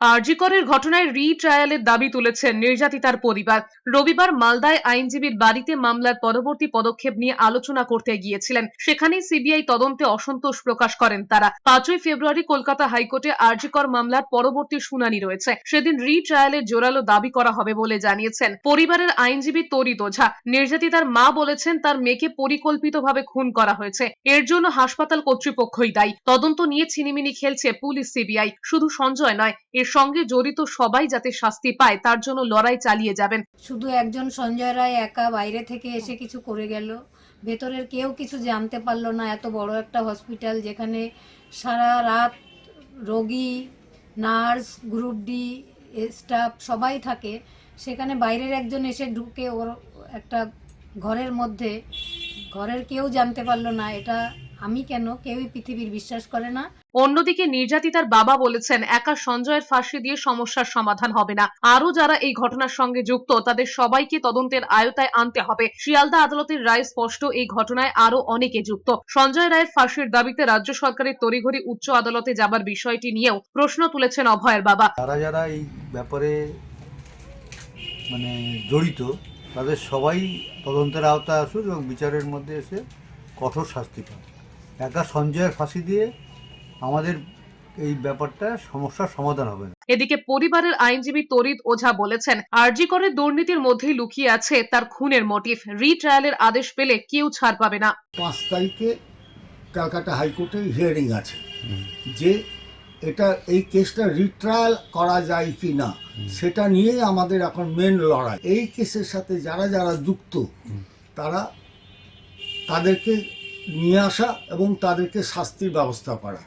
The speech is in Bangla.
আরজিকরের ঘটনায় রি ট্রায়ালের দাবি তুলেছেন নির্যাতিতার পরিবার। রবিবার মালদায় আইনজীবীর বাড়িতে মামলার পরবর্তী পদক্ষেপ নিয়ে আলোচনা করতে গিয়েছিলেন। সেখানেই সিবিআই তদন্তে অসন্তোষ প্রকাশ করেন তারা। পাঁচই ফেব্রুয়ারি কলকাতা হাইকোর্টে আরজিকর মামলার পরবর্তী শুনানি রয়েছে। সেদিন রি ট্রায়ালের জোরালো দাবি করা হবে বলে জানিয়েছেন। পরিবারের আইনজীবী তরিত ওঝা নির্যাতিতার মা বলেছেন তার মেয়েকে পরিকল্পিতভাবে খুন করা হয়েছে। এর জন্য হাসপাতাল কর্তৃপক্ষই দায়ী। তদন্ত নিয়ে ছিনিমিনি খেলছে পুলিশ সিবিআই। শুধু সঞ্জয় নয়, এর সঙ্গে জড়িত সবাই যাতে শাস্তি পায়, তার জন্য লড়াই চালিয়ে যাবেন। শুধু একজন সঞ্জয় রায় একা বাইরে থেকে এসে কিছু করে গেল। ভেতরের কেউ কিছু জানতে পারল না। এত বড় একটা হসপিটাল যেখানে সারা রাত রোগী, নার্স, গ্রুপ ডি, স্টাফ সবাই থাকে। সেখানে বাইরের একজন এসে ঢুকে ওর একটা ঘরের মধ্যে। ঘরের কেউ জানতে পারল না। এটা আমি কেন? কেউই পৃথিবীর বিশ্বাস করে না। অন্যদিকে নির্যাতিতার বাবা বলেছেন একা সঞ্জয়ের ফাঁসি দিয়ে সমস্যার সমাধান হবে না। আরও যারা এই ঘটনার সঙ্গে যুক্ত তাদের সবাইকে তদন্তের আয়তায় আনতে হবে। শিয়ালদা আদালতের রায় স্পষ্ট এই ঘটনায় আরও অনেকে যুক্ত। সঞ্জয় রায়ের ফাঁসির দাবিতে রাজ্য সরকারের তড়িঘড়ি উচ্চ আদালতে যাবার বিষয়টি নিয়েও প্রশ্ন তুলেছেন অভয়ের বাবা। যারা যারা এই ব্যাপারে মানে জড়িত তাদের সবাই তদন্তের আওতায় আসুক এবং বিচারের মধ্যে এসে কঠোর শাস্তি পায় একা সঞ্জয়ের ফাঁসি দিয়ে আমাদের এই ব্যাপারটা সমস্যার সমাধান হবে না। এদিকে পরিবারের আইনজীবী তরিত ওঝা বলেছেন আরজি করে দুর্নীতির মধ্যেই লুকিয়ে আছে তার খুনের মোটিভ রি ট্রায়ালের আদেশ পেলে কেউ ছাড় পাবে না। পাঁচ তারিখে ক্যালকাটা হাইকোর্টে হিয়ারিং আছে যে এটা এই কেসটা রিট্রায়াল করা যায় কি না সেটা নিয়েই আমাদের এখন মেন লড়াই। এই কেসের সাথে যারা যারা যুক্ত তারা তাদেরকে নিয়ে আসা এবং তাদেরকে শাস্তির ব্যবস্থা করা।